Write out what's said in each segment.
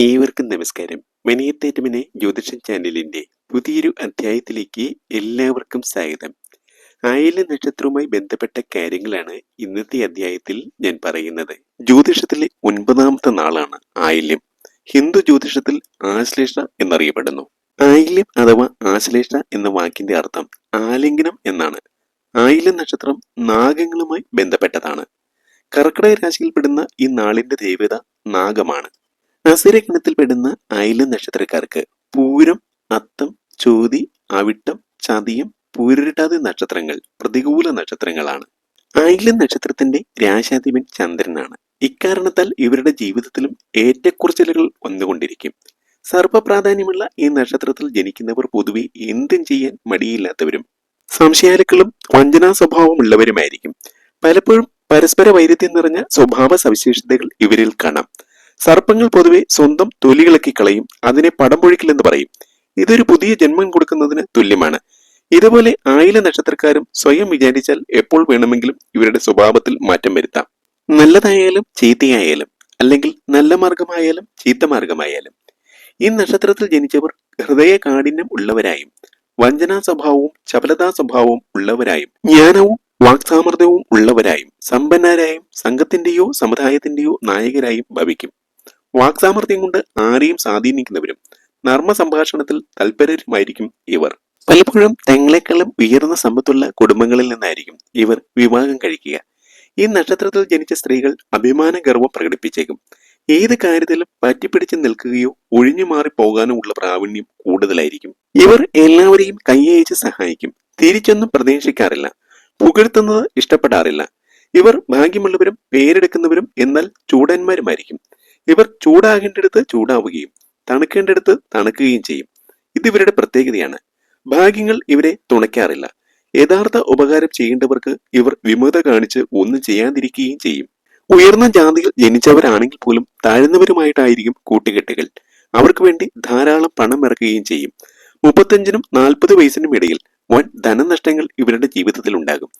ഏവർക്കും നമസ്കാരം. മനിയത്തേറ്റമിനെ ജ്യോതിഷം ചാനലിന്റെ പുതിയൊരു അധ്യായത്തിലേക്ക് എല്ലാവർക്കും സ്വാഗതം. അയല നക്ഷത്രവുമായി ബന്ധപ്പെട്ട കാര്യങ്ങളാണ് ഇന്നത്തെ അധ്യായത്തിൽ ഞാൻ പറയുന്നത്. ജ്യോതിഷത്തിലെ ഒൻപതാമത്തെ നാളാണ് ആയില്യം. ഹിന്ദു ജ്യോതിഷത്തിൽ ആശ്ലേഷ എന്നറിയപ്പെടുന്നു. ആയില്യം അഥവാ ആശ്ലേഷ എന്ന വാക്കിന്റെ അർത്ഥം ആലിംഗനം എന്നാണ്. ആയില്യം നക്ഷത്രം നാഗങ്ങളുമായി ബന്ധപ്പെട്ടതാണ്. കർക്കിടക രാശിയിൽപ്പെടുന്ന ഈ നാളിന്റെ ദേവത നാഗമാണ്. അസുരഗണത്തിൽപ്പെടുന്ന അയല നക്ഷത്രക്കാർക്ക് പൂരം അത്തം ചോതി അവിട്ടം ചതിയം പൂരിട്ടാതി നക്ഷത്രങ്ങൾ പ്രതികൂല നക്ഷത്രങ്ങളാണ്. അയല നക്ഷത്രത്തിന്റെ രാശാധിപൻ ചന്ദ്രനാണ്. ഇക്കാരണത്താൽ ഇവരുടെ ജീവിതത്തിലും ഏറ്റക്കുറച്ചിലുകൾ വന്നുകൊണ്ടിരിക്കും. സർവപ്രാധാന്യമുള്ള ഈ നക്ഷത്രത്തിൽ ജനിക്കുന്നവർ പൊതുവെ എന്തും ചെയ്യാൻ മടിയില്ലാത്തവരും സംശയാലുക്കളും വഞ്ചനാ സ്വഭാവമുള്ളവരുമായിരിക്കും. പലപ്പോഴും പരസ്പര വൈരുദ്ധ്യം നിറഞ്ഞ സ്വഭാവ സവിശേഷതകൾ ഇവരിൽ കാണാം. സർപ്പങ്ങൾ പൊതുവെ സ്വന്തം തൊലികളൊക്കെ കളയും അതിനെ പടം പൊഴിക്കലെന്ന് പറയും. ഇതൊരു പുതിയ ജന്മം കൊടുക്കുന്നതിന് തുല്യമാണ്. ഇതുപോലെ ആയില നക്ഷത്രക്കാരും സ്വയം വിചാരിച്ചാൽ എപ്പോൾ വേണമെങ്കിലും ഇവരുടെ സ്വഭാവത്തിൽ മാറ്റം വരുത്താം. നല്ലതായാലും ചീത്തയായാലും അല്ലെങ്കിൽ നല്ല മാർഗമായാലും ചീത്ത മാർഗമായാലും ഈ നക്ഷത്രത്തിൽ ജനിച്ചവർ ഹൃദയ കാഠിന്യം ഉള്ളവരായും വഞ്ചനാ സ്വഭാവവും ചപലതാ സ്വഭാവവും ഉള്ളവരായും ജ്ഞാനവും വാക്സാമർദ്ദവും ഉള്ളവരായും സമ്പന്നരായും സംഘത്തിന്റെയോ സമുദായത്തിന്റെയോ നായകരായും ഭവിക്കും. വാക്സാമർഥ്യം കൊണ്ട് ആരെയും സ്വാധീനിക്കുന്നവരും നർമ്മ സംഭാഷണത്തിൽ തൽപരരുമായിരിക്കും ഇവർ. പലപ്പോഴും തങ്ങളെക്കാളും ഉയർന്ന സമ്പത്തുള്ള കുടുംബങ്ങളിൽ നിന്നായിരിക്കും ഇവർ വിവാഹം കഴിക്കുക. ഈ നക്ഷത്രത്തിൽ ജനിച്ച സ്ത്രീകൾ അഭിമാന ഗർവം പ്രകടിപ്പിച്ചേക്കും. ഏത് കാര്യത്തിലും പറ്റിപ്പിടിച്ച് നിൽക്കുകയോ ഒഴിഞ്ഞു മാറി പോകാനോ ഉള്ള പ്രാവീണ്യം കൂടുതലായിരിക്കും. ഇവർ എല്ലാവരെയും കൈയയച്ച് സഹായിക്കും. തിരിച്ചൊന്നും പ്രതീക്ഷിക്കാറില്ല. പുകഴ്ത്തുന്നത് ഇഷ്ടപ്പെടാറില്ല. ഇവർ ഭാഗ്യമുള്ളവരും പേരെടുക്കുന്നവരും എന്നാൽ ചൂടന്മാരുമായിരിക്കും. ഇവർ ചൂടാകേണ്ടടുത്ത് ചൂടാവുകയും തണുക്കേണ്ടടുത്ത് തണുക്കുകയും ചെയ്യും. ഇത് ഇവരുടെ പ്രത്യേകതയാണ്. ഭാഗ്യങ്ങൾ ഇവരെ തുണയ്ക്കാറില്ല. യഥാർത്ഥ ഉപകാരം ചെയ്യേണ്ടവർക്ക് ഇവർ വിമുഖത കാണിച്ച് ഒന്നും ചെയ്യാതിരിക്കുകയും ചെയ്യും. ഉയർന്ന ജാതിയിൽ ജനിച്ചവരാണെങ്കിൽ പോലും താഴ്ന്നവരുമായിട്ടായിരിക്കും കൂട്ടുകെട്ടുകൾ. അവർക്ക് വേണ്ടി ധാരാളം പണം ഇറക്കുകയും ചെയ്യും. മുപ്പത്തഞ്ചിനും നാൽപ്പത് വയസ്സിനും ഇടയിൽ വൻ ധനനഷ്ടങ്ങൾ ഇവരുടെ ജീവിതത്തിൽ ഉണ്ടാകും.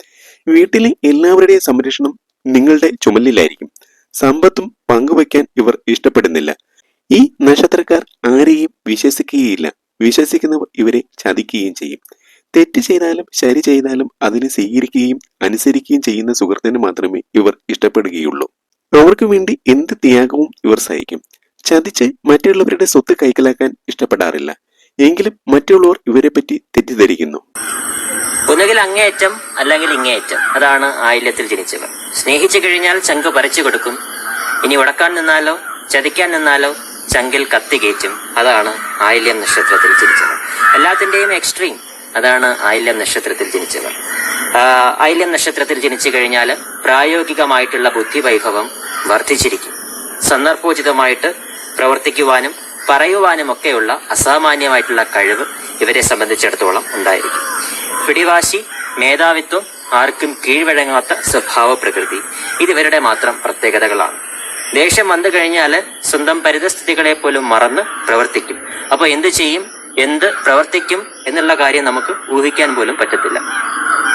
വീട്ടിലെ എല്ലാവരുടെയും സംരക്ഷണം നിങ്ങളുടെ ചുമലിലായിരിക്കും. സമ്പത്തും പങ്കുവയ്ക്കാൻ ഇവർ ഇഷ്ടപ്പെടുന്നില്ല. ഈ നക്ഷത്രക്കാർ ആരെയും വിശ്വസിക്കുകയില്ല. വിശ്വസിക്കുന്നവർ ഇവരെ ചതിക്കുകയും ചെയ്യും. തെറ്റ് ചെയ്താലും ശരി ചെയ്താലും അതിനെ സ്വീകരിക്കുകയും അനുസരിക്കുകയും ചെയ്യുന്ന സുഹൃത്തിന് മാത്രമേ ഇവർ ഇഷ്ടപ്പെടുകയുള്ളൂ. അവർക്ക് വേണ്ടി എന്ത് ത്യാഗവും ഇവർ സഹിക്കും. ചതിച്ച് മറ്റുള്ളവരുടെ സ്വത്ത് കൈക്കലാക്കാൻ ഇഷ്ടപ്പെടാറില്ല. എങ്കിലും മറ്റുള്ളവർ ഇവരെ പറ്റി തെറ്റിദ്ധരിക്കുന്നു. ഒന്നുകിൽ അങ്ങേയറ്റം അല്ലെങ്കിൽ ഇങ്ങേയറ്റം. അതാണ് ആയില്യത്തിൽ ജനിച്ചവർ. സ്നേഹിച്ചു കഴിഞ്ഞാൽ ചങ്ക് പറിച്ചു കൊടുക്കും. ഇനി ഉടക്കാൻ നിന്നാലോ ചതിക്കാൻ നിന്നാലോ ചങ്കിൽ കത്തി കയറ്റും. അതാണ് ആയില്യം നക്ഷത്രത്തിൽ ജനിച്ചവർ. എല്ലാത്തിന്റെയും എക്സ്ട്രീം അതാണ് ആയില്യം നക്ഷത്രത്തിൽ ജനിച്ചവർ. ആ, ആയില്യം നക്ഷത്രത്തിൽ ജനിച്ചു കഴിഞ്ഞാൽ പ്രായോഗികമായിട്ടുള്ള ബുദ്ധി വൈഭവം വർദ്ധിച്ചിരിക്കും. സന്ദർഭോചിതമായിട്ട് പ്രവർത്തിക്കുവാനും പറയുവാനും ഒക്കെയുള്ള അസാമാന്യമായിട്ടുള്ള കഴിവ് ഇവരെ സംബന്ധിച്ചിടത്തോളം ഉണ്ടായിരിക്കും. പിടിവാശി മേധാവിത്വം ആർക്കും കീഴ്വഴങ്ങാത്ത സ്വഭാവ പ്രകൃതി. ഇതിവരുടെ മാത്രം പ്രത്യേകതകളാണ്. ദേഷ്യം വന്നു കഴിഞ്ഞാൽ സ്വന്തം പരിതസ്ഥിതികളെ പോലും മറന്ന് പ്രവർത്തിക്കും. അപ്പൊ എന്ത് ചെയ്യും? എന്ത് പ്രവർത്തിക്കും എന്നുള്ള കാര്യം നമുക്ക് ഊഹിക്കാൻ പോലും പറ്റത്തില്ല.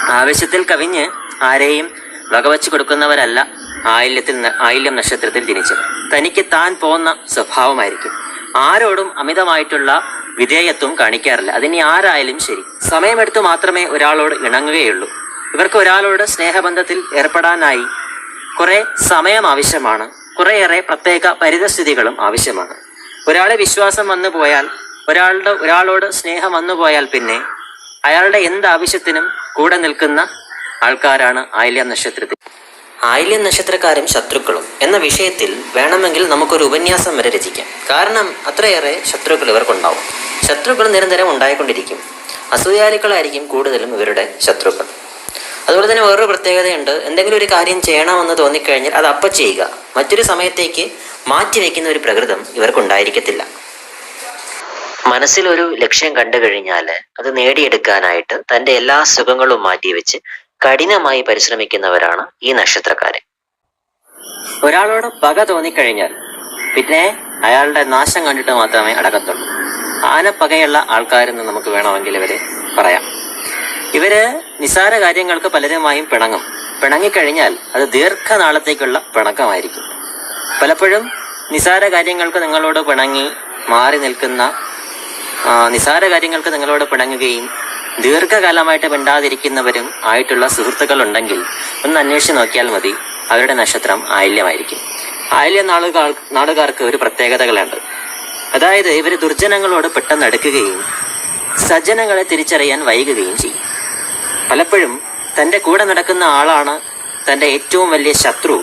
ആവശ്യത്തിൽ കവിഞ്ഞ് ആരെയും വകവച്ചു കൊടുക്കുന്നവരല്ല ആയില്യത്തിൽ ആയില്യം നക്ഷത്രത്തിൽ ജനിച്ചത്. തനിക്ക് താൻ പോകുന്ന സ്വഭാവമായിരിക്കും. ആരോടും അമിതമായിട്ടുള്ള വിധേയത്വം കാണിക്കാറില്ല. അതിനി ആരായാലും ശരി. സമയമെടുത്ത് മാത്രമേ ഒരാളോട് ഇണങ്ങുകയുള്ളൂ. ഇവർക്ക് ഒരാളോട് സ്നേഹബന്ധത്തിൽ ഏർപ്പെടാനായി കുറെ സമയം ആവശ്യമാണ്. കുറേയേറെ പ്രത്യേക പരിതസ്ഥിതികളും ആവശ്യമാണ്. ഒരാളെ വിശ്വാസം വന്നു പോയാൽ ഒരാളുടെ ഒരാളോട് സ്നേഹം വന്നു പോയാൽ പിന്നെ അയാളുടെ എന്ത് ആവശ്യത്തിനും കൂടെ നിൽക്കുന്ന ആൾക്കാരാണ് ആയില്യ നക്ഷത്രത്തിൽ. ആയില്യ നക്ഷത്രക്കാരും ശത്രുക്കളും എന്ന വിഷയത്തിൽ വേണമെങ്കിൽ നമുക്കൊരു ഉപന്യാസം വരെ രചിക്കാം. കാരണം അത്രയേറെ ശത്രുക്കൾ ഇവർക്കുണ്ടാവും. ശത്രുക്കൾ നിരന്തരം ഉണ്ടായിക്കൊണ്ടിരിക്കും. അസൂയാലുക്കളായിരിക്കും കൂടുതലും ഇവരുടെ ശത്രുക്കൾ. അതുപോലെ തന്നെ വേറൊരു പ്രത്യേകതയുണ്ട്. എന്തെങ്കിലും ഒരു കാര്യം ചെയ്യണമെന്ന് തോന്നിക്കഴിഞ്ഞാൽ അത് അപ്പം ചെയ്യുക. മറ്റൊരു സമയത്തേക്ക് മാറ്റിവെക്കുന്ന ഒരു പ്രകൃതം ഇവർക്കുണ്ടായിരിക്കത്തില്ല. മനസ്സിലൊരു ലക്ഷ്യം കണ്ടു കഴിഞ്ഞാൽ അത് നേടിയെടുക്കാനായിട്ട് തന്റെ എല്ലാ സുഖങ്ങളും മാറ്റിവെച്ച് കഠിനമായി പരിശ്രമിക്കുന്നവരാണ് ഈ നക്ഷത്രക്കാരെ ഒരാളോട് പക തോന്നിക്കഴിഞ്ഞാൽ പിന്നെ അയാളുടെ നാശം കണ്ടിട്ട് മാത്രമേ അടക്കത്തുള്ളൂ ആനപ്പകയുള്ള ആൾക്കാരെന്ന് നമുക്ക് വേണമെങ്കിൽ ഇവരെ പറയാം. ഇവർ നിസാര കാര്യങ്ങൾക്ക് പലരുമായും പിണങ്ങും. പിണങ്ങിക്കഴിഞ്ഞാൽ അത് ദീർഘനാളത്തേക്കുള്ള പിണക്കമായിരിക്കും. പലപ്പോഴും നിസാര കാര്യങ്ങൾക്ക് നിങ്ങളോട് പിണങ്ങി മാറി നിൽക്കുന്ന നിസാര കാര്യങ്ങൾക്ക് നിങ്ങളോട് പിണങ്ങുകയും ദീർഘകാലമായിട്ട് മിണ്ടാതിരിക്കുന്നവരും ആയിട്ടുള്ള സുഹൃത്തുക്കൾ ഉണ്ടെങ്കിൽ ഒന്ന് അന്വേഷിച്ച് നോക്കിയാൽ മതി അവരുടെ നക്ഷത്രം ആയില്യമായിരിക്കും. ആയില്യ നാളുകൾ നാടുകാർക്ക് ഒരു പ്രത്യേകതകളുണ്ട്. അതായത് ഇവർ ദുർജനങ്ങളോട് പെട്ടെന്ന് അടുക്കുകയും സജ്ജനങ്ങളെ തിരിച്ചറിയാൻ വൈകുകയും ചെയ്യും. പലപ്പോഴും തന്റെ കൂടെ നടക്കുന്ന ആളാണ് തന്റെ ഏറ്റവും വലിയ ശത്രു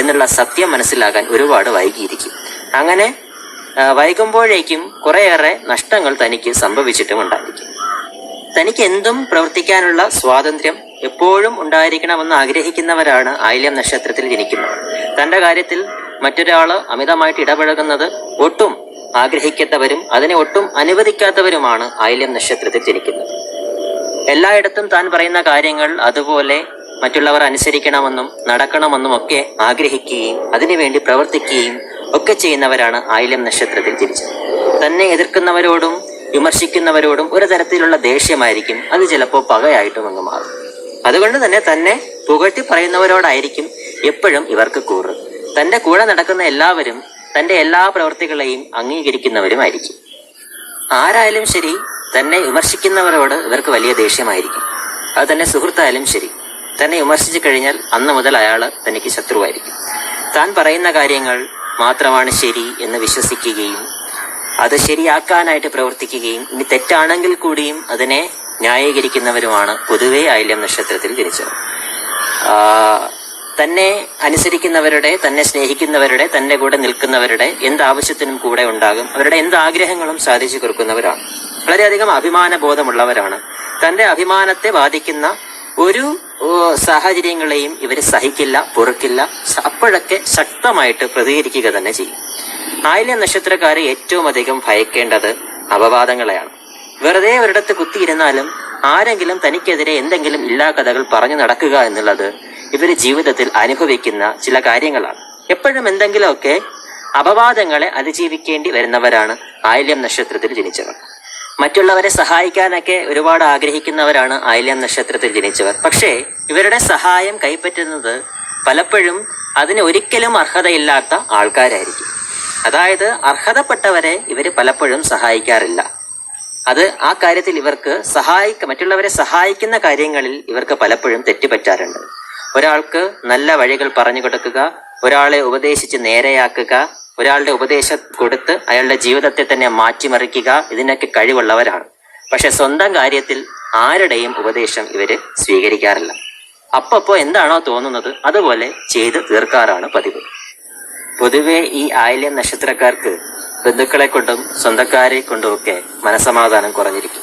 എന്നുള്ള സത്യം മനസ്സിലാകാൻ ഒരുപാട് വൈകിയിരിക്കും. അങ്ങനെ വൈകുമ്പോഴേക്കും കുറേയേറെ നഷ്ടങ്ങൾ തനിക്ക് സംഭവിച്ചിട്ടും ഉണ്ടായിരിക്കും. തനിക്ക് എന്തും പ്രവർത്തിക്കാനുള്ള സ്വാതന്ത്ര്യം എപ്പോഴും ഉണ്ടായിരിക്കണമെന്ന് ആഗ്രഹിക്കുന്നവരാണ് ആയില്യം നക്ഷത്രത്തിൽ ജനിക്കുന്നത് തന്റെ കാര്യത്തിൽ മറ്റൊരാൾ അമിതമായിട്ട് ഇടപഴകുന്നത് ഒട്ടും ആഗ്രഹിക്കാത്തവരും അതിനെ ഒട്ടും അനുവദിക്കാത്തവരുമാണ് ആയില്യം നക്ഷത്രത്തിൽ ജനിക്കുന്നത്. എല്ലായിടത്തും താൻ പറയുന്ന കാര്യങ്ങൾ അതുപോലെ മറ്റുള്ളവർ അനുസരിക്കണമെന്നും നടക്കണമെന്നും ഒക്കെ ആഗ്രഹിക്കുകയും അതിനുവേണ്ടി പ്രവർത്തിക്കുകയും ഒക്കെ ചെയ്യുന്നവരാണ് ആയില്യം നക്ഷത്രത്തിൽ ജീവിച്ചത് തന്നെ എതിർക്കുന്നവരോടും വിമർശിക്കുന്നവരോടും ഒരു തരത്തിലുള്ള ദേഷ്യമായിരിക്കും. അത് ചിലപ്പോൾ പകയായിട്ടും അങ്ങ് മാറും. അതുകൊണ്ട് തന്നെ തന്നെ പുകഴ്ത്തി പറയുന്നവരോടായിരിക്കും എപ്പോഴും ഇവർക്ക് കൂറ്. തന്റെ കൂടെ നടക്കുന്ന എല്ലാവരും തന്റെ എല്ലാ പ്രവൃത്തികളെയും അംഗീകരിക്കുന്നവരുമായിരിക്കും. ആരായാലും ശരി തന്നെ വിമർശിക്കുന്നവരോട് ഇവർക്ക് വലിയ ദേഷ്യമായിരിക്കും. അത് തന്നെ സുഹൃത്തായാലും ശരി. തന്നെ വിമർശിച്ചു കഴിഞ്ഞാൽ അന്ന് മുതൽ അയാൾ തനിക്ക് ശത്രുവായിരിക്കും. താൻ പറയുന്ന കാര്യങ്ങൾ മാത്രമാണ് ശരി എന്ന് വിശ്വസിക്കുകയും അത് ശരിയാക്കാനായിട്ട് പ്രവർത്തിക്കുകയും ഇനി തെറ്റാണെങ്കിൽ കൂടിയും അതിനെ ന്യായീകരിക്കുന്നവരുമാണ് പൊതുവെ ആയില്യം നക്ഷത്രത്തിൽ ജനിച്ചത് തന്നെ അനുസരിക്കുന്നവരുടെ തന്നെ സ്നേഹിക്കുന്നവരുടെ തന്റെ കൂടെ നിൽക്കുന്നവരുടെ എന്ത് ആവശ്യത്തിനും കൂടെ ഉണ്ടാകും. അവരുടെ എന്ത് ആഗ്രഹങ്ങളും സാധിച്ചു കൊടുക്കുന്നവരാണ്. വളരെയധികം അഭിമാന ബോധമുള്ളവരാണ് തന്റെ അഭിമാനത്തെ ബാധിക്കുന്ന ഒരു സാഹചര്യങ്ങളെയും ഇവർ സഹിക്കില്ല പൊറുക്കില്ല അപ്പോഴൊക്കെ ശക്തമായിട്ട് പ്രതികരിക്കുക തന്നെ ചെയ്യും. ആയില്യ നക്ഷത്രക്കാരെ ഏറ്റവും അധികം ഭയക്കേണ്ടത് അപവാദങ്ങളെയാണ്. വെറുതെ ഒരിടത്ത് കുത്തിയിരുന്നാലും ആരെങ്കിലും തനിക്കെതിരെ എന്തെങ്കിലും ഇല്ലാ കഥകൾ പറഞ്ഞു നടക്കുക എന്നുള്ളത് ഇവർ ജീവിതത്തിൽ അനുഭവിക്കുന്ന ചില കാര്യങ്ങളാണ്. എപ്പോഴും എന്തെങ്കിലുമൊക്കെ അപവാദങ്ങളെ അതിജീവിക്കേണ്ടി വരുന്നവരാണ് ആയില്യം നക്ഷത്രത്തിൽ ജനിച്ചവർ. മറ്റുള്ളവരെ സഹായിക്കാനൊക്കെ ഒരുപാട് ആഗ്രഹിക്കുന്നവരാണ് ആയില്യം നക്ഷത്രത്തിൽ ജനിച്ചവർ. പക്ഷേ ഇവരുടെ സഹായം കൈപ്പറ്റുന്നത് പലപ്പോഴും അതിന് ഒരിക്കലും അർഹതയില്ലാത്ത ആൾക്കാരായിരിക്കും. അതായത് അർഹതപ്പെട്ടവരെ ഇവർ പലപ്പോഴും സഹായിക്കാറില്ല. അത് ആ കാര്യത്തിൽ ഇവർക്ക് സഹായിക്ക മറ്റുള്ളവരെ സഹായിക്കുന്ന കാര്യങ്ങളിൽ ഇവർക്ക് പലപ്പോഴും തെറ്റുപറ്റാറുണ്ട്. ഒരാൾക്ക് നല്ല വഴികൾ പറഞ്ഞു കൊടുക്കുക ഒരാളെ ഉപദേശിച്ച് നേരെയാക്കുക ഒരാളുടെ ഉപദേശം കൊടുത്ത് അയാളുടെ ജീവിതത്തെ തന്നെ മാറ്റിമറിക്കുക ഇതിനൊക്കെ കഴിവുള്ളവരാണ്. പക്ഷെ സ്വന്തം കാര്യത്തിൽ ആരുടെയും ഉപദേശം ഇവർ സ്വീകരിക്കാറില്ല. അപ്പപ്പോ എന്താണോ തോന്നുന്നത് അതുപോലെ ചെയ്ത് തീർക്കാറാണ് പതിവ്. പൊതുവെ ഈ ആയില്യം നക്ഷത്രക്കാർക്ക് ബന്ധുക്കളെ കൊണ്ടും സ്വന്തക്കാരെ കൊണ്ടും ഒക്കെ മനസമാധാനം കുറഞ്ഞിരിക്കും.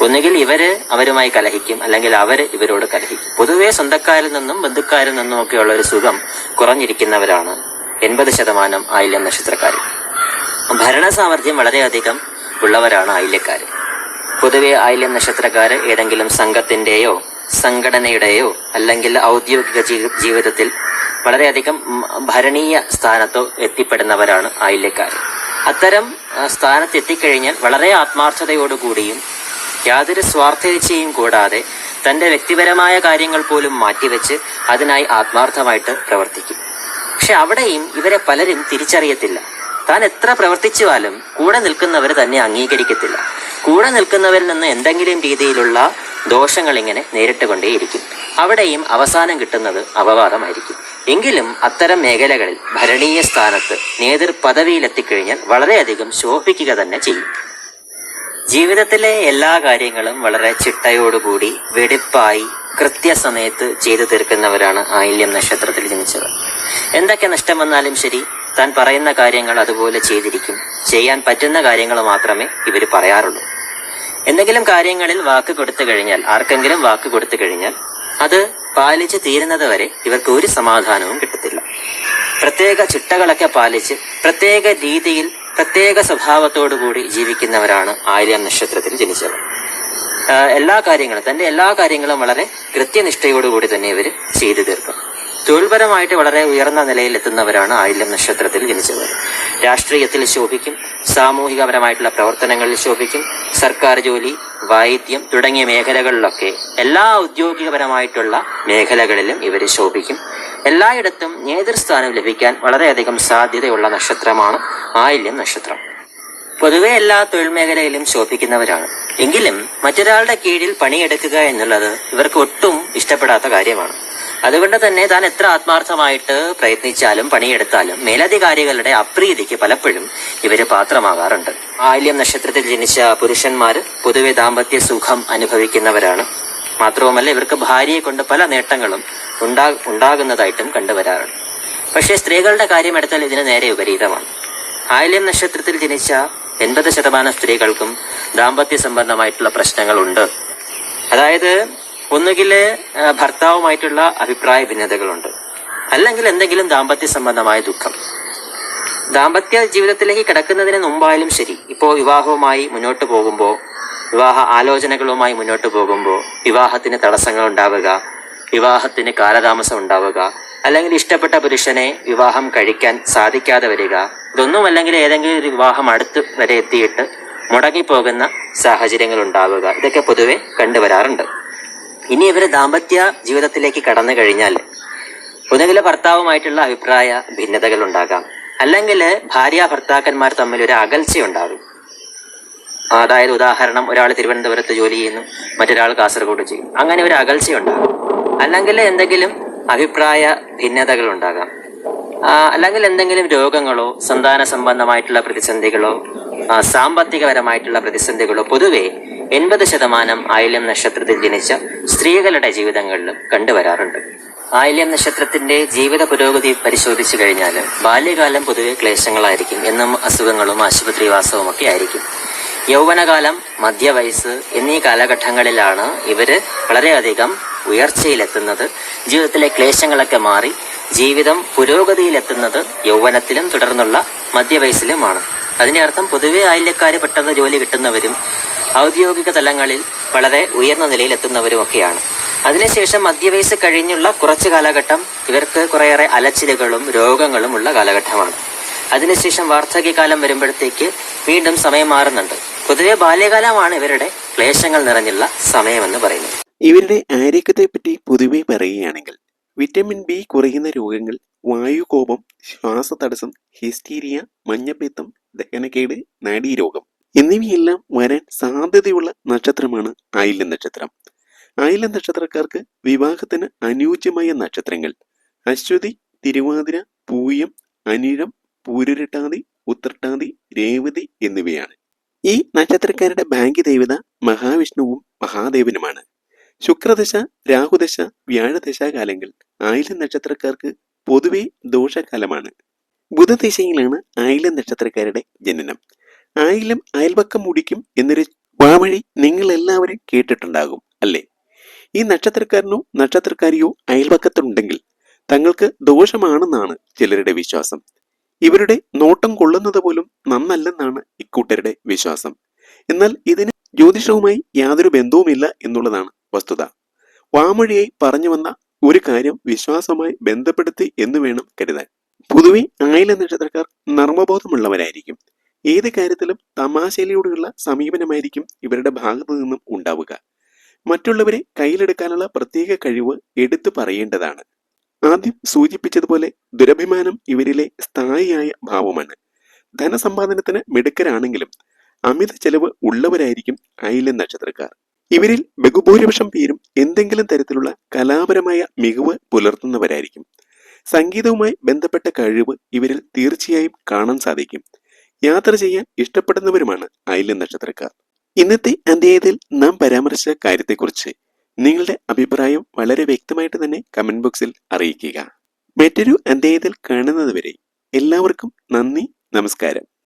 ഒന്നുകിൽ ഇവർ അവരുമായി കലഹിക്കും അല്ലെങ്കിൽ അവർ ഇവരോട് കലഹിക്കും. പൊതുവെ സ്വന്തക്കാരിൽ നിന്നും ബന്ധുക്കാരിൽ നിന്നും ഒക്കെയുള്ള ഒരു സുഖം കുറഞ്ഞിരിക്കുന്നവരാണ് എൺപത് ശതമാനം ആയില്യം നക്ഷത്രക്കാർ ഭരണ സാമർഥ്യം വളരെയധികം ഉള്ളവരാണ് ആയില്യക്കാർ പൊതുവെ ആയില്യം നക്ഷത്രക്കാർ ഏതെങ്കിലും സംഘത്തിന്റെയോ സംഘടനയുടെയോ അല്ലെങ്കിൽ ഔദ്യോഗിക ജീവിതത്തിൽ വളരെയധികം ഭരണീയ സ്ഥാനത്തോ എത്തിപ്പെടുന്നവരാണ് ആയില്യക്കാർ അത്തരം സ്ഥാനത്തെത്തിക്കഴിഞ്ഞാൽ വളരെ ആത്മാർത്ഥതയോടുകൂടിയും യാതൊരു സ്വാർത്ഥേച്ഛയും കൂടാതെ തന്റെ വ്യക്തിപരമായ കാര്യങ്ങൾ പോലും മാറ്റിവെച്ച് അതിനായി ആത്മാർത്ഥമായിട്ട് പ്രവർത്തിക്കും. പക്ഷെ അവിടെയും ഇവരെ പലരും തിരിച്ചറിയത്തില്ല. താൻ എത്ര പ്രവർത്തിച്ചാലും കൂടെ നിൽക്കുന്നവർ തന്നെ അംഗീകരിക്കത്തില്ല. കൂടെ നിൽക്കുന്നവരിൽ നിന്ന് എന്തെങ്കിലും രീതിയിലുള്ള ദോഷങ്ങൾ ഇങ്ങനെ നേരിട്ടുകൊണ്ടേയിരിക്കും. അവിടെയും അവസാനം കിട്ടുന്നത് അപവാദമായിരിക്കും. എങ്കിലും അത്തരം മേഖലകളിൽ ഭരണീയ സ്ഥാനത്ത് നേതൃ പദവിയിലെത്തിക്കഴിഞ്ഞാൽ വളരെയധികം ശോഭിക്കുക തന്നെ ചെയ്യും. ജീവിതത്തിലെ എല്ലാ കാര്യങ്ങളും വളരെ ചിട്ടയോടുകൂടി വെടിപ്പായി കൃത്യസമയത്ത് ചെയ്തു തീർക്കുന്നവരാണ് ആയില്യം നക്ഷത്രത്തിൽ ജനിച്ചവർ എന്തൊക്കെ നഷ്ടം വന്നാലും ശരി താൻ പറയുന്ന കാര്യങ്ങൾ അതുപോലെ ചെയ്തിരിക്കും. ചെയ്യാൻ പറ്റുന്ന കാര്യങ്ങൾ മാത്രമേ ഇവർ പറയാറുള്ളൂ. എന്തെങ്കിലും കാര്യങ്ങളിൽ വാക്ക് കൊടുത്തു കഴിഞ്ഞാൽ ആർക്കെങ്കിലും വാക്ക് കൊടുത്തു കഴിഞ്ഞാൽ അത് പാലിച്ച് തീരുന്നത് വരെ ഇവർക്ക് ഒരു സമാധാനവും കിട്ടത്തില്ല. പ്രത്യേക ചിട്ടകളൊക്കെ പാലിച്ച് പ്രത്യേക രീതിയിൽ പ്രത്യേക സ്വഭാവത്തോടു കൂടി ജീവിക്കുന്നവരാണ് ആര്യ നക്ഷത്രത്തിൽ ജനിച്ചവർ. എല്ലാ കാര്യങ്ങളും തന്റെ എല്ലാ കാര്യങ്ങളും വളരെ കൃത്യനിഷ്ഠയോടുകൂടി തന്നെ ഇവർ ചെയ്തു തീർക്കും. തൊഴിൽപരമായിട്ട് വളരെ ഉയർന്ന നിലയിൽ എത്തുന്നവരാണ് ആയില്യം നക്ഷത്രത്തിൽ ജനിച്ചവർ രാഷ്ട്രീയത്തിൽ ശോഭിക്കും സാമൂഹികപരമായിട്ടുള്ള പ്രവർത്തനങ്ങളിൽ ശോഭിക്കും സർക്കാർ ജോലി വായിദ്യം തുടങ്ങിയ മേഖലകളിലൊക്കെ എല്ലാ ഔദ്യോഗികപരമായിട്ടുള്ള മേഖലകളിലും ഇവർ ശോഭിക്കും. എല്ലായിടത്തും നേതൃസ്ഥാനം ലഭിക്കാൻ വളരെയധികം സാധ്യതയുള്ള നക്ഷത്രമാണ് ആയില്യം നക്ഷത്രം. പൊതുവെ എല്ലാ തൊഴിൽ മേഖലയിലും ശോഭിക്കുന്നവരാണ്. എങ്കിലും മറ്റൊരാളുടെ കീഴിൽ പണിയെടുക്കുക എന്നുള്ളത് ഇവർക്ക് ഒട്ടും ഇഷ്ടപ്പെടാത്ത കാര്യമാണ്. അതുകൊണ്ട് തന്നെ താൻ എത്ര ആത്മാർത്ഥമായിട്ട് പ്രയത്നിച്ചാലും പണിയെടുത്താലും മേലധികാരികളുടെ അപ്രീതിക്ക് പലപ്പോഴും ഇവർ പാത്രമാകാറുണ്ട്. ആയില്യം നക്ഷത്രത്തിൽ ജനിച്ച പുരുഷന്മാർ പൊതുവെ ദാമ്പത്യ സുഖം അനുഭവിക്കുന്നവരാണ്. മാത്രവുമല്ല ഇവർക്ക് ഭാര്യയെ കൊണ്ട് പല നേട്ടങ്ങളും ഉണ്ടാ ഉണ്ടാകുന്നതായിട്ടും കണ്ടുവരാറുണ്ട്. പക്ഷേ സ്ത്രീകളുടെ കാര്യമെടുത്താൽ ഇതിന് നേരെ വിപരീതമാണ്. ആയില്യം നക്ഷത്രത്തിൽ ജനിച്ച എൺപത് ശതമാനം സ്ത്രീകൾക്കും ദാമ്പത്യ സംബന്ധമായിട്ടുള്ള പ്രശ്നങ്ങളുണ്ട്. അതായത് ഒന്നുകിൽ ഭർത്താവുമായിട്ടുള്ള അഭിപ്രായ ഭിന്നതകളുണ്ട്. അല്ലെങ്കിൽ എന്തെങ്കിലും ദാമ്പത്യ സംബന്ധമായ ദുഃഖം. ദാമ്പത്യ ജീവിതത്തിലേക്ക് കിടക്കുന്നതിന് മുമ്പായാലും ശരി. ഇപ്പോൾ വിവാഹവുമായി മുന്നോട്ട് പോകുമ്പോൾ വിവാഹ ആലോചനകളുമായി മുന്നോട്ട് പോകുമ്പോൾ വിവാഹത്തിന് തടസ്സങ്ങൾ ഉണ്ടാവുക വിവാഹത്തിന് കാലതാമസം ഉണ്ടാവുക അല്ലെങ്കിൽ ഇഷ്ടപ്പെട്ട പുരുഷനെ വിവാഹം കഴിക്കാൻ സാധിക്കാതെ വരിക ഇതൊന്നും അല്ലെങ്കിൽ ഏതെങ്കിലും ഒരു വിവാഹം അടുത്ത് വരെ എത്തിയിട്ട് മുടങ്ങിപ്പോകുന്ന സാഹചര്യങ്ങൾ ഉണ്ടാവുക ഇതൊക്കെ പൊതുവെ കണ്ടുവരാറുണ്ട്. ഇനി ഇവർ ദാമ്പത്യ ജീവിതത്തിലേക്ക് കടന്നു കഴിഞ്ഞാൽ ഒന്നുകിൽ ഭർത്താവുമായിട്ടുള്ള അഭിപ്രായ ഭിന്നതകൾ ഉണ്ടാകാം. അല്ലെങ്കിൽ ഭാര്യ ഭർത്താക്കന്മാർ തമ്മിൽ ഒരു അകൽച്ച ഉണ്ടാകും. അതായത് ഉദാഹരണം ഒരാൾ തിരുവനന്തപുരത്ത് ജോലി ചെയ്യുന്നു മറ്റൊരാൾ കാസർഗോഡ് ചെയ്യുന്നു. അങ്ങനെ ഒരു അകൽച്ച ഉണ്ടാകും. അല്ലെങ്കിൽ എന്തെങ്കിലും അഭിപ്രായ ഭിന്നതകൾ ഉണ്ടാകാം അല്ലെങ്കിൽ എന്തെങ്കിലും രോഗങ്ങളോ സന്താന സംബന്ധമായിട്ടുള്ള പ്രതിസന്ധികളോ സാമ്പത്തികപരമായിട്ടുള്ള പ്രതിസന്ധികളോ പൊതുവെ എൺപത് ശതമാനം ആയില്യം നക്ഷത്രത്തിൽ ജനിച്ച സ്ത്രീകളുടെ ജീവിതങ്ങളിലും കണ്ടുവരാറുണ്ട്. ആയില്യം നക്ഷത്രത്തിന്റെ ജീവിത പുരോഗതി പരിശോധിച്ചു കഴിഞ്ഞാൽ ബാല്യകാലം പൊതുവെ ക്ലേശങ്ങളായിരിക്കും എന്നും അസുഖങ്ങളും ആശുപത്രിവാസവും ഒക്കെ ആയിരിക്കും. യൗവനകാലം മധ്യവയസ്സ് എന്നീ കാലഘട്ടങ്ങളിലാണ് ഇവർ വളരെയധികം ഉയർച്ചയിലെത്തുന്നത് ജീവിതത്തിലെ ക്ലേശങ്ങളൊക്കെ മാറി ജീവിതം പുരോഗതിയിലെത്തുന്നത് യൗവനത്തിലും തുടർന്നുള്ള മധ്യവയസ്സിലുമാണ്. അതിന്റെ അർത്ഥം പൊതുവെ ആയില്യക്കാര് പെട്ടെന്ന് ജോലി കിട്ടുന്നവരും ഔദ്യോഗിക തലങ്ങളിൽ വളരെ ഉയർന്ന നിലയിലെത്തുന്നവരും ഒക്കെയാണ് അതിനുശേഷം മധ്യവയസ്സ് കഴിഞ്ഞുള്ള കുറച്ച് കാലഘട്ടം ഇവർക്ക് കുറേയേറെ അലച്ചിലുകളും രോഗങ്ങളും ഉള്ള കാലഘട്ടമാണ്. അതിനുശേഷം വാർദ്ധക്യകാലം വരുമ്പോഴത്തേക്ക് വീണ്ടും സമയം മാറുന്നുണ്ട്. പൊതുവെ ബാല്യകാലമാണ് ഇവരുടെ ക്ലേശങ്ങൾ നിറഞ്ഞുള്ള സമയമെന്ന് പറയുന്നത്. ഇവരുടെ ആരോഗ്യത്തെപ്പറ്റി പൊതുവെ പറയുകയാണെങ്കിൽ വിറ്റമിൻ ബി കുറയുന്ന രോഗങ്ങൾ വായുകോപം ശ്വാസതടസ്സം ഹിസ്റ്റീരിയ മഞ്ഞപ്പിത്തം ദഹനക്കേട് നാഡീരോഗം എന്നിവയെല്ലാം വരാൻ സാധ്യതയുള്ള നക്ഷത്രമാണ് ആയില്യ നക്ഷത്രം. ആയില്യ നക്ഷത്രക്കാർക്ക് വിവാഹത്തിന് അനുയോജ്യമായ നക്ഷത്രങ്ങൾ അശ്വതി തിരുവാതിര പൂയം അനിഴം പൂരുരുട്ടാതി ഉത്രട്ടാതി രേവതി എന്നിവയാണ്. ഈ നക്ഷത്രക്കാരുടെ ബാങ്ക് ദേവത മഹാവിഷ്ണുവും മഹാദേവനുമാണ്. ശുക്രദശ രാഹുദശ വ്യാഴദശ കാലങ്ങൾ ആയില നക്ഷത്രക്കാർക്ക് പൊതുവെ ദോഷകാലമാണ്. ബുധദിശയിലാണ് ആയില നക്ഷത്രക്കാരുടെ ജനനം. ആയിലം അയൽവക്കം മുടിക്കും എന്നൊരു വാമഴി നിങ്ങൾ എല്ലാവരും കേട്ടിട്ടുണ്ടാകും അല്ലേ? ഈ നക്ഷത്രക്കാരനോ നക്ഷത്രക്കാരിയോ അയൽവക്കത്തുണ്ടെങ്കിൽ തങ്ങൾക്ക് ദോഷമാണെന്നാണ് ചിലരുടെ വിശ്വാസം. ഇവരുടെ നോട്ടം കൊള്ളുന്നത് പോലും നന്നല്ലെന്നാണ് ഇക്കൂട്ടരുടെ വിശ്വാസം. എന്നാൽ ഇതിന് ജ്യോതിഷവുമായി യാതൊരു ബന്ധവുമില്ല എന്നുള്ളതാണ് വസ്തുത. വാമൊഴിയായി പറഞ്ഞു വന്ന ഒരു കാര്യം വിശ്വാസമായി ബന്ധപ്പെടുത്തി എന്ന് വേണം കരുതാൻ. പൊതുവെ ആയില നക്ഷത്രക്കാർ നർമ്മബോധമുള്ളവരായിരിക്കും. ഏത് കാര്യത്തിലും തമാശയിലൂടെയുള്ള സമീപനമായിരിക്കും ഇവരുടെ ഭാഗത്തു നിന്നും ഉണ്ടാവുക. മറ്റുള്ളവരെ കയ്യിലെടുക്കാനുള്ള പ്രത്യേക കഴിവ് എടുത്തു പറയേണ്ടതാണ്. ആദ്യം സൂചിപ്പിച്ചതുപോലെ ദുരഭിമാനം ഇവരിലെ സ്ഥായിയായ ഭാവമാണ്. ധനസമ്പാദനത്തിന് മിടുക്കരാണെങ്കിലും അമിത ചെലവ് ഉള്ളവരായിരിക്കും ഐലൻ നക്ഷത്രക്കാർ. ഇവരിൽ ബഹുഭൂരിപക്ഷം പേരും എന്തെങ്കിലും തരത്തിലുള്ള കലാപരമായ മികവ് പുലർത്തുന്നവരായിരിക്കും. സംഗീതവുമായി ബന്ധപ്പെട്ട കഴിവ് ഇവരിൽ തീർച്ചയായും കാണാൻ സാധിക്കും. യാത്ര ചെയ്യാൻ ഇഷ്ടപ്പെടുന്നവരുമാണ് ഐലൻ നക്ഷത്രക്കാർ. ഇന്നത്തെ അന്ത്യത്തിൽ നാം പരാമർശിച്ച കാര്യത്തെക്കുറിച്ച് നിങ്ങളുടെ അഭിപ്രായം വളരെ വ്യക്തമായിട്ട് തന്നെ കമന്റ് ബോക്സിൽ അറിയിക്കുക. മറ്റൊരു അധ്യായത്തിൽ കാണുന്നതുവരെ എല്ലാവർക്കും നന്ദി നമസ്കാരം.